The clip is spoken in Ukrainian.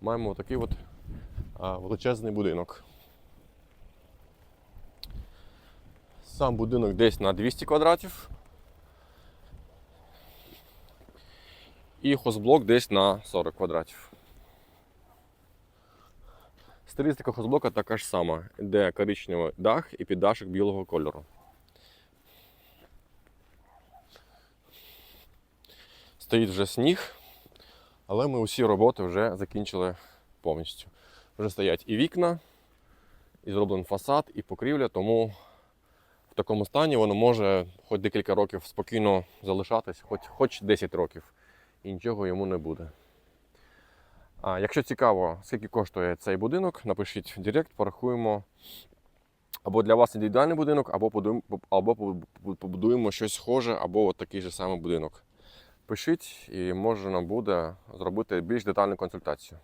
маємо такий от величезний будинок. Сам будинок десь на 200 квадратів. І хозблок десь на 40 квадратів. Стилістика хозблока така ж сама, де коричневий дах і піддашок білого кольору. Стоїть вже сніг, але ми усі роботи вже закінчили повністю. Вже стоять і вікна, і зроблений фасад, і покрівля, тому в такому стані воно може хоч декілька років спокійно залишатись, хоч, хоч 10 років, і нічого йому не буде. А якщо цікаво, скільки коштує цей будинок, напишіть в Директ, порахуємо. Або для вас індивідуальний будинок, або побудуємо, або побудуємо щось схоже, або от такий же самий будинок. Пишіть і можна буде зробити більш детальну консультацію.